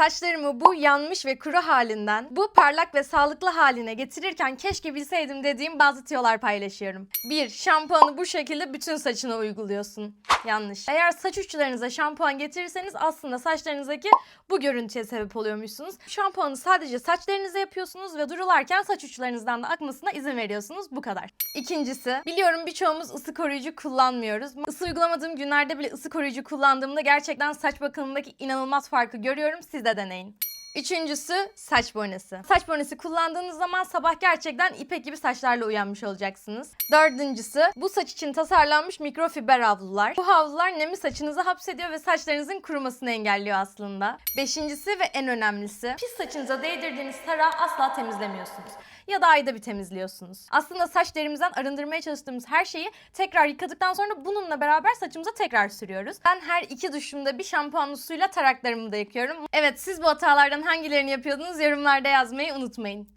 Saçlarımı bu yanmış ve kuru halinden bu parlak ve sağlıklı haline getirirken keşke bilseydim dediğim bazı tiyolar paylaşıyorum. 1. Şampuanı bu şekilde bütün saçına uyguluyorsun. Yanlış. Eğer saç uçlarınıza şampuan getirirseniz aslında saçlarınızdaki bu görüntüye sebep oluyormuşsunuz. Şampuanı sadece saçlarınıza yapıyorsunuz ve durularken saç uçlarınızdan da akmasına izin veriyorsunuz. Bu kadar. İkincisi, biliyorum birçoğumuz ısı koruyucu kullanmıyoruz. Isı uygulamadığım günlerde bile ısı koruyucu kullandığımda gerçekten saç bakımındaki inanılmaz farkı görüyorum. Siz de the name. Üçüncüsü saç bonesi. Saç bonesi kullandığınız zaman sabah gerçekten ipek gibi saçlarla uyanmış olacaksınız. Dördüncüsü bu saç için tasarlanmış mikrofiber havlular. Bu havlular nemi saçınıza hapsediyor ve saçlarınızın kurumasını engelliyor aslında. Beşincisi ve en önemlisi pis saçınıza değdirdiğiniz tarağı asla temizlemiyorsunuz. Ya da ayda bir temizliyorsunuz. Aslında saç derimizden arındırmaya çalıştığımız her şeyi tekrar yıkadıktan sonra bununla beraber saçımıza tekrar sürüyoruz. Ben her iki duşumda bir şampuanlı suyla taraklarımı da yıkıyorum. Evet siz bu hatalardan hangilerini yapıyordunuz yorumlarda yazmayı unutmayın.